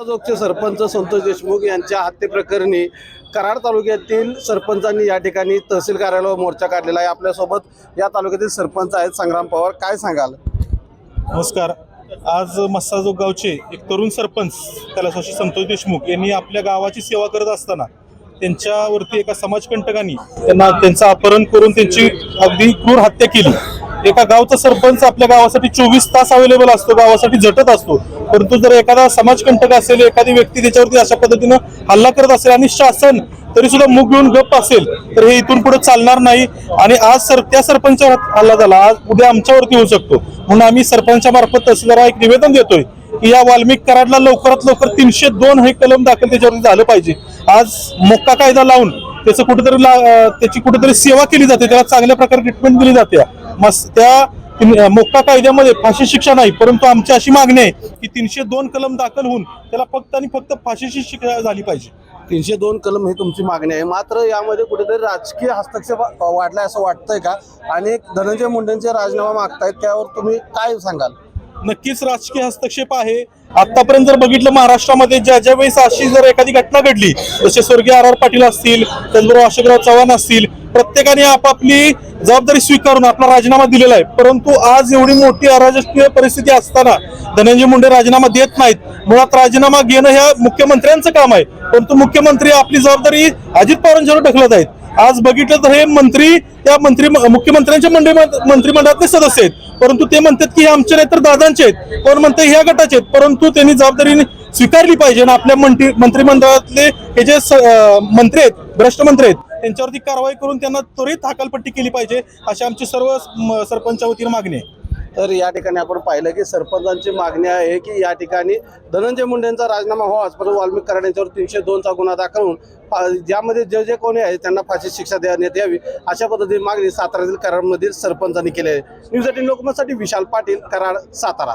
जोगचे सरपंच संतोष देशमुख यांच्या हत्येप्रकरणी कराड तालुक्यातील सरपंचांनी या ठिकाणी तहसील कार्यालयावर मोर्चा काढलेला आहे. आपल्यासोबत या तालुक्यातील सरपंच आहेत संग्राम पवार. काय सांगाल? नमस्कार. आज मस्साजोग गावचे एक तरुण सरपंच त्याला स्वशी संतोष देशमुख यांनी आपल्या गावाची सेवा करत असताना त्यांच्यावरती एका समाजकंटकांनी त्यांना त्यांचं अपहरण करून त्यांची अगदी क्रूर हत्या केली. एका गावचा सरपंच आपल्या गावासाठी चोवीस तास अवेलेबल असतो गावासाठी झटत असतो. परंतु जर एखादा समाजकंटक असेल एखादी व्यक्ती त्याच्यावरती अशा पद्धतीनं हल्ला करत असेल आणि शासन तरी सुद्धा मुग घेऊन गप्प असेल तर हे इथून पुढे चालणार नाही. आणि आज सर त्या सरपंचावर हल्ला झाला आज उद्या आमच्यावरती होऊ शकतो. म्हणून आम्ही सरपंचामार्फत तहसीलदाराला एक निवेदन देतोय की या वाल्मिक कराडला लवकरात लवकर तीनशे दोन हे कलम दाखल त्याच्यावरती झालं पाहिजे. आज मोक्का कायदा लावून त्याचं कुठेतरी ला- त्याची कुठेतरी सेवा केली जाते त्याला चांगल्या प्रकारे ट्रीटमेंट दिली जाते. मस त्या मोक्का कायद्यामध्ये फाशी शिक्षा नाही परंतु आमची अशी मागणी आहे की तीनशे दोन कलम दाखल होऊन त्याला फक्त आणि फक्त फाशीची शिक्षा झाली पाहिजे. तीनशे दोन कलम ही तुमची मागणी आहे. मात्र यामध्ये कुठेतरी राजकीय हस्तक्षेप वाढलाय असं वाटतंय का? आणि धनंजय मुंडेंचे राजीनामा मागतायत त्यावर तुम्ही काय सांगाल? नक्कीच राजकीय हस्तक्षेप आहे. आतापर्यंत जर बघितलं महाराष्ट्रामध्ये ज्या ज्या वेळेस अशी जर एखादी घटना घडली जसे स्वर्गीय आर आर पाटील असतील त्याचबरोबर अशोकराव चव्हाण असतील प्रत्येकाने आपापली जबाबदारी स्वीकारून आपला राजीनामा दिलेला आहे. परंतु आज एवढी मोठी अराजकीय परिस्थिती असताना धनंजय मुंडे राजीनामा देत नाहीत. मुळात राजीनामा घेणं ह्या मुख्यमंत्र्यांचं काम आहे. परंतु मुख्यमंत्री आपली जबाबदारी अजित पवारांच्यावर ढकलत आहेत. आज बघितलं तर हे मंत्री त्या मंत्री मुख्यमंत्र्यांच्या मंडळी मंत्रिमंडळातले सदस्य आहेत. परंतु ते म्हणतात की हे आमचे नाही तर दादांचे आहेत. कोण म्हणते ह्या गटाचे आहेत. परंतु त्यांनी जबाबदारीने स्वीकारली पाहिजे आणि आपल्या मंत्री मंत्रिमंडळातले हे जे मंत्री आहेत भ्रष्ट मंत्री आहेत त्यांच्यावरती कारवाई करून त्यांना त्वरित हकालपट्टी केली पाहिजे अशी आमची सर्व म- सरपंचा मागणी आहे. तर या ठिकाणी आपण पाहिलं की सरपंचांची मागणी आहे की या ठिकाणी धनंजय मुंडेंचा राजीनामा हो, व्हावाच परंतु वाल्मिक कराड यांच्यावर तीनशे दोनचा गुन्हा दाखल होऊन ज्यामध्ये जे जे कोणी आहे त्यांना फाशी शिक्षा देण्यात यावी अशा पद्धतीची मागणी सातारातील कराडमधील सरपंचांनी केली आहे. न्यूज एटीन लोकमतसाठी विशाल पाटील कराड सातारा.